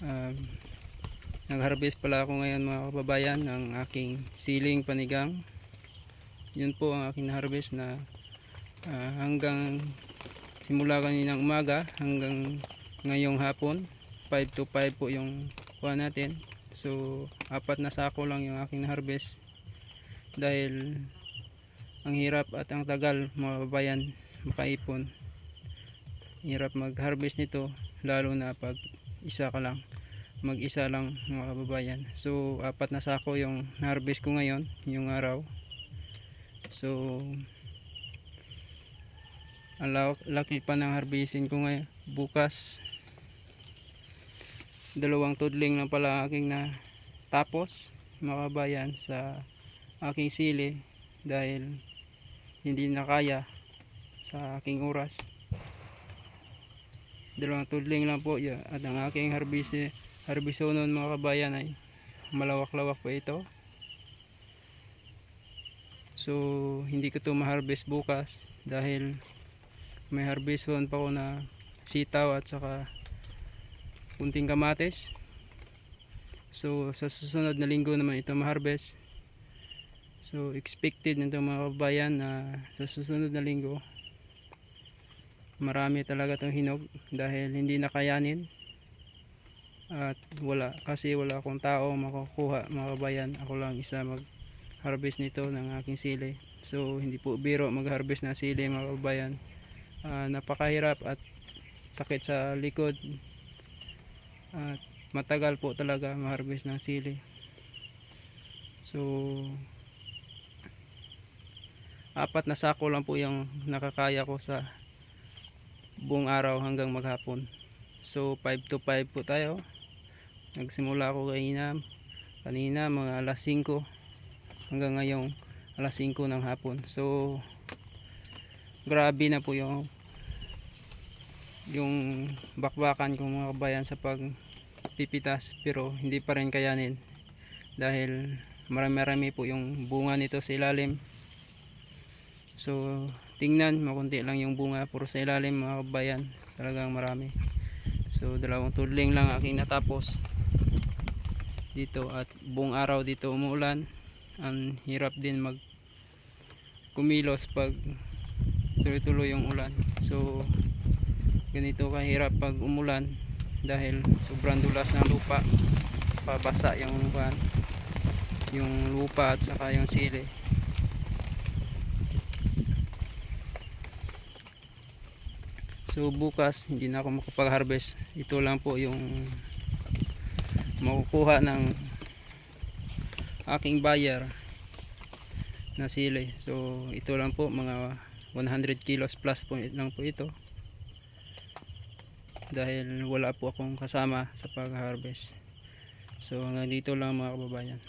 Um, nag-harvest pala ako ngayon mga kababayan ng aking siling panigang. Yun po ang aking na-harvest na ah, hanggang simula kaninang umaga hanggang ngayong hapon. 5 to 5 po yung kuha natin. So, apat na sako lang yung aking na-harvest. Dahil ang hirap at ang tagal mga kababayan makaipon. Hirap mag-harvest nito lalo na pag isa ka lang. Mag-isa lang mga kababayan. So apat na sako yung harvest ko ngayon yung araw. So ang laki pa ng harvestin ko ngayon. Bukas dalawang tudling lang pala aking na tapos mga kababayan sa aking sili dahil hindi na kaya sa aking oras dalawang tudling lang po yun. at ang aking harvest harbiso noon mga kabayan ay malawak-lawak pa ito. So hindi ko to ma-harvest bukas dahil may harbison pa ko na sitaw at saka kunting kamatis. So sa susunod na linggo naman ito ma-harvest. So expected nito mga kabayan na sa susunod na linggo marami talaga itong hinog dahil hindi nakayanin. At wala kasi wala akong tao makukuha mga kabayan ako lang isa mag harvest nito ng aking sili. So hindi po biro mag harvest ng sili mga kabayan Ah, napakahirap at sakit sa likod. At matagal po talaga ma-harvest ng sili. So apat na sako lang po yung nakakaya ko sa buong araw hanggang maghapon. So 5 to 5 po tayo. Nagsimula ako kanina kanina mga alas 5 hanggang ngayong alas 5 ng hapon. So grabe na po yung yung bakbakan kong mga kabayan sa pagpipitas pero hindi pa rin kayanin. Dahil marami-rami po yung bunga nito sa ilalim. So tingnan makunti lang yung bunga. Puro sa ilalim mga kabayan. Talagang marami. So dalawang tudling lang aking natapos. Dito at buong araw dito umuulan. Ang hirap din mag kumilos pag tuloy-tuloy yung ulan. So ganito kahirap pag umulan dahil sobrang dulas ng lupa. Pabasa yung lupa yung lupa at saka yung sili so bukas hindi na ako makapag-harvest. Ito lang po yung makukuha ng aking buyer na sili. So ito lang po mga 100 kilos plus po lang po ito. Dahil wala po akong kasama sa pag-harvest. So hanggang dito lang mga kababayan